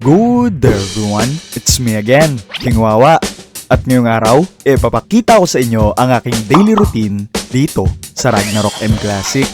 Good everyone, it's me again, King Wawa. At ngayong araw, e papakita ko sa inyo ang aking daily routine dito sa Ragnarok M Classic.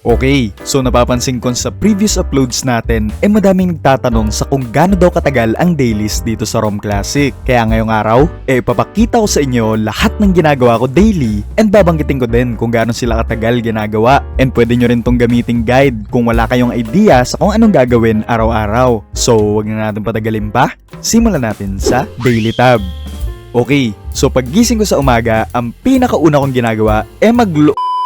Okay, so napapansin ko sa previous uploads natin, eh madaming nagtatanong sa kung gaano daw katagal ang dailies dito sa ROM Classic. Kaya ngayong araw, eh papakita ko sa inyo lahat ng ginagawa ko daily and babanggitin ko din kung gaano sila katagal ginagawa. And pwede nyo rin tong gamiting guide kung wala kayong idea sa kung anong gagawin araw-araw. So, wag na natin patagalin pa. Simulan natin sa Daily Tab. Okay, so paggising ko sa umaga, ang pinakauna kong ginagawa eh mag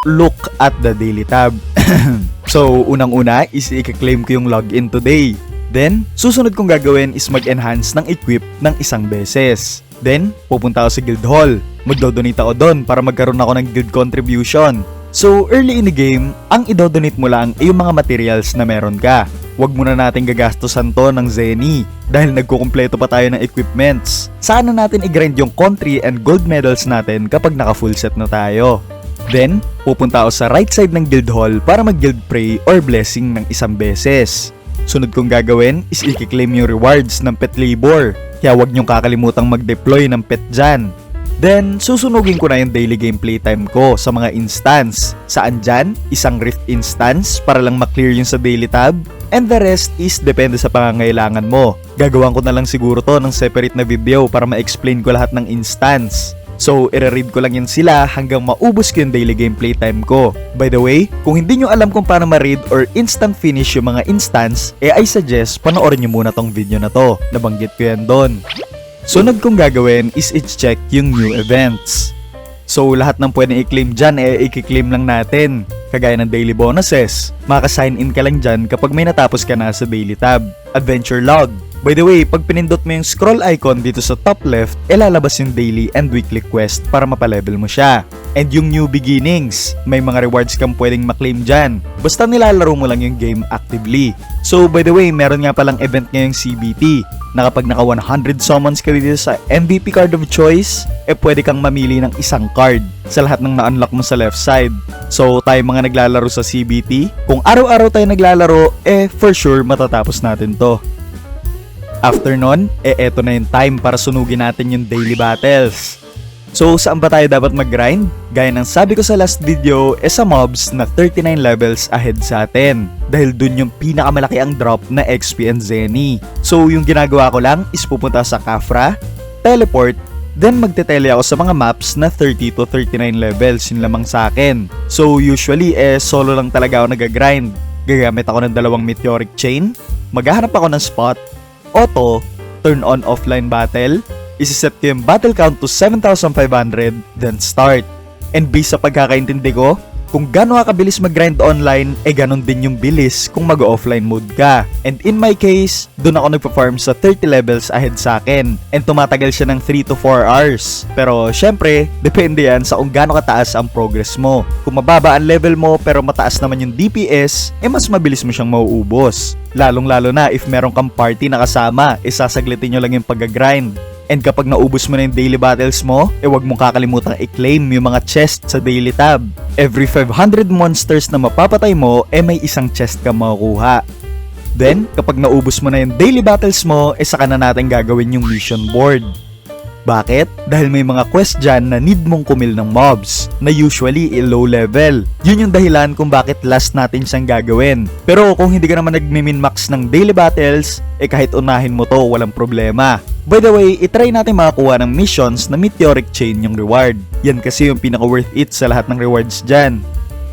look at the daily tab. so, unang-una is i-claim ko yung login today. Then, susunod kong gagawin is mag-enhance ng equip ng isang beses. Then, pupunta ako sa guild hall. Magdodonate ako doon para magkaroon ako ng guild contribution. So, early in the game, ang idodonate mo lang ay yung mga materials na meron ka. Huwag muna natin gagastosan to ng Zenny dahil nagkukumpleto pa tayo ng equipments. Sana natin i-grind yung country and gold medals natin kapag naka full set na tayo. Then, pupunta ako sa right side ng guild hall para mag-guild pray or blessing ng isang beses. Sunod kong gagawin is i-claim yung rewards ng pet labor, kaya huwag niyong kakalimutang mag-deploy ng pet dyan. Then, susunugin ko na yung daily gameplay time ko sa mga instance. Saan dyan? Isang rift instance para lang maklear yung sa daily tab. And the rest is depende sa pangangailangan mo. Gagawan ko na lang siguro to ng separate na video para ma-explain ko lahat ng instance. So, i-read ko lang yan sila hanggang maubos ko yung daily gameplay time ko. By the way, kung hindi nyo alam kung paano ma-read or instant finish yung mga instance, eh I suggest panoorin nyo muna tong video na to. Nabanggit ko yan doon. Sunod kong gagawin is i-check yung new events. So, lahat ng pwedeng i-claim dyan, eh, i-claim lang natin. Kagaya ng daily bonuses. Maka-sign in ka lang dyan kapag may natapos ka na sa daily tab. Adventure log. By the way, pag pinindot mo yung scroll icon dito sa top left, ilalabas yung daily and weekly quest para mapalevel mo siya. And yung new beginnings, may mga rewards kang pwedeng maklaim dyan. Basta nilalaro mo lang yung game actively. So by the way, meron nga palang event ngayong CBT na kapag naka 100 summons ka dito sa MVP card of choice, eh pwede kang mamili ng isang card sa lahat ng na-unlock mo sa left side. So tayo mga naglalaro sa CBT, kung araw-araw tayo naglalaro, eh for sure matatapos natin to. After nun, eh eto na yung time para sunugin natin yung daily battles. So saan ba tayo dapat mag-grind? Gaya ng sabi ko sa last video, eh sa mobs na 39 levels ahead sa atin. Dahil dun yung pinakamalaki ang drop na XP and Zenny. So yung ginagawa ko lang is pupunta sa Kafra, teleport, then magtetele ako sa mga maps na 30 to 39 levels yun lamang sa akin. So usually eh solo lang talaga ako nag-grind. Gagamit ako ng dalawang meteoric chain, maghahanap ako ng spot, auto, turn on offline battle, isiset ko yung battle count to 7,500, then start. And based sa pagkakaintindi ko, kung gano'n kabilis mag-grind online, eh ganon din yung bilis kung mag-offline mode ka. And in my case, doon ako nagpa-farm sa 30 levels ahead sa akin. And tumatagal siya ng 3 to 4 hours. Pero syempre, depende yan sa kung gano'n kataas ang progress mo. Kung mababa ang level mo pero mataas naman yung DPS, eh mas mabilis mo siyang mauubos. Lalong lalo na if meron kang party na kasama, isasaglitin nyo lang yung pag-grind. And kapag naubos mo na yung daily battles mo, eh wag mong kakalimutang i-claim yung mga chest sa daily tab. Every 500 monsters na mapapatay mo, eh may isang chest ka makukuha. Then, kapag naubos mo na yung daily battles mo, eh saka na natin gagawin yung mission board. Bakit? Dahil may mga quest dyan na need mong kumil ng mobs, na usually low level. Yun yung dahilan kung bakit last natin siyang gagawin. Pero kung hindi ka naman nagmi-min-max ng daily battles, eh kahit unahin mo to, walang problema. By the way, itry natin makakuha ng missions na meteoric chain yung reward. Yan kasi yung pinaka worth it sa lahat ng rewards dyan.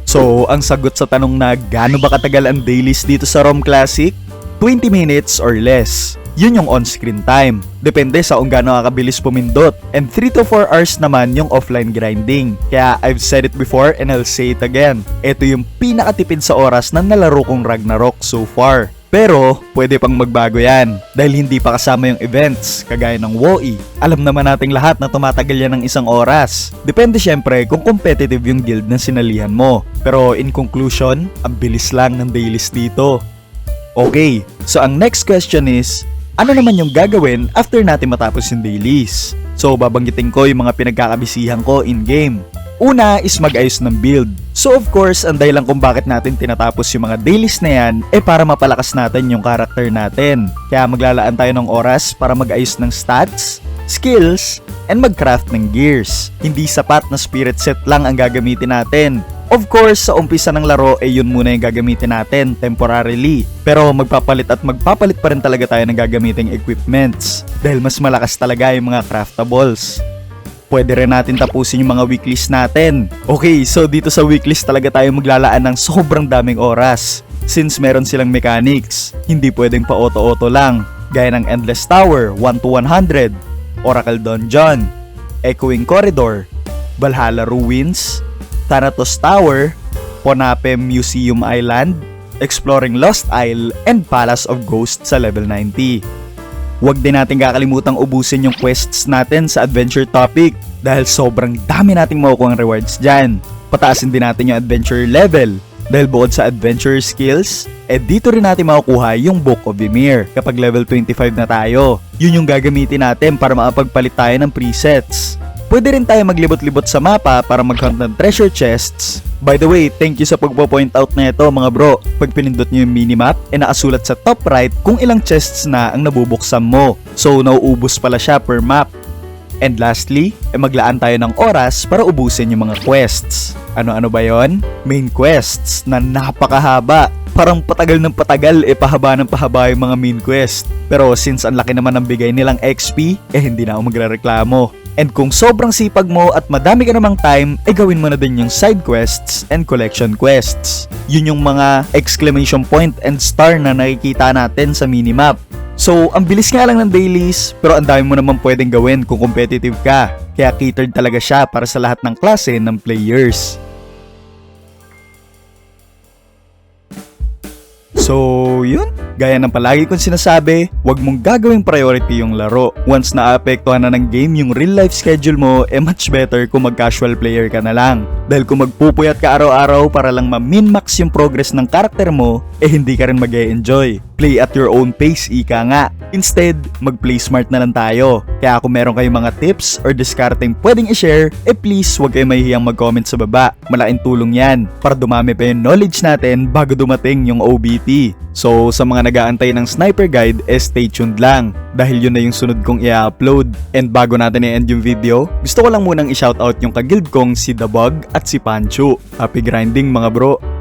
So, ang sagot sa tanong na gaano ba katagal ang dailies dito sa ROM Classic? 20 minutes or less. Yun yung on-screen time. Depende sa kung gaano kakabilis pumindot. And 3 to 4 hours naman yung offline grinding. Kaya I've said it before and I'll say it again. Ito yung pinakatipid sa oras na nalaro kong Ragnarok so far. Pero, pwede pang magbago yan dahil hindi pa kasama yung events, kagaya ng WoE. Alam naman nating lahat na tumatagal yan ng isang oras. Depende syempre kung competitive yung guild na sinalihan mo. Pero in conclusion, ang bilis lang ng dailies dito. Okay, so ang next question is, ano naman yung gagawin after natin matapos yung dailies? So babanggitin ko yung mga pinagkakabisihan ko in-game. Una is mag-ayos ng build. So of course, ang dahilan kung bakit natin tinatapos yung mga dailies na yan eh para mapalakas natin yung character natin. Kaya maglalaan tayo ng oras para mag-ayos ng stats, skills, and mag-craft ng gears. Hindi sapat na spirit set lang ang gagamitin natin. Of course, sa umpisa ng laro ay yun muna yung gagamitin natin temporarily. Pero magpapalit at magpapalit pa rin talaga tayo ng gagamiting equipments. Dahil mas malakas talaga yung mga craftables pwede rin natin tapusin yung mga weeklies natin. Okay, so dito sa weeklies talaga tayo maglalaan ng sobrang daming oras. Since meron silang mechanics, hindi pwedeng pa auto-auto lang. Gaya ng Endless Tower, 1 to 100, Oracle Dungeon, Echoing Corridor, Valhalla Ruins, Thanatos Tower, Ponape Museum Island, Exploring Lost Isle, and Palace of Ghosts sa level 90. Huwag din natin kakalimutan ubusin yung quests natin sa adventure topic dahil sobrang dami nating makukuha rewards dyan. Pataasin din natin yung adventure level dahil bukod sa adventure skills, eh dito rin natin makukuha yung Book of Ymir kapag level 25 na tayo. Yun yung gagamitin natin para makapagpalit tayo ng presets. Pwede rin tayo maglibot-libot sa mapa para mag-hunt ng treasure chests. By the way, thank you sa pagpo-point out na ito mga bro. Pag pinindot nyo yung minimap, eh nakasulat sa top right kung ilang chests na ang nabubuksan mo. So, nauubos pala siya per map. And lastly, eh maglaan tayo ng oras para ubusin yung mga quests. Ano-ano ba yon? Main quests na napakahaba. Parang patagal ng patagal eh pahaba ng pahaba yung mga main quest. Pero since ang laki naman ng bigay nilang XP, eh hindi na ako magrereklamo. And kung sobrang sipag mo at madami ka namang time, eh gawin mo na din yung side quests and collection quests. Yun yung mga exclamation point and star na nakikita natin sa minimap. So, ang bilis nga lang ng dailies, pero ang dami mo naman pwedeng gawin kung competitive ka. Kaya catered talaga siya para sa lahat ng klase ng players. So, yun. Gaya ng palagi kong sinasabi, huwag mong gagawing priority yung laro. Once naapektuhan na ng game yung real life schedule mo, eh much better kung mag-casual player ka na lang. Dahil kung magpupuyat ka araw-araw para lang ma-min-max yung progress ng karakter mo, eh hindi ka rin mag enjoy Play at your own pace, ika nga. Instead, mag-play smart na lang tayo. Kaya kung meron kayong mga tips or discarding pwedeng i-share, eh please huwag kayong mahihiyang mag-comment sa baba. Malaking tulong yan para dumami pa yung knowledge natin bago dumating yung OBT. So, sa mga nag-aantay ng sniper guide, eh stay tuned lang dahil yun na yung sunod kong i-upload. And bago natin i-end yung video, gusto ko lang munang i-shoutout yung kaguild kong si The Bug at si Pancho. Happy grinding mga bro!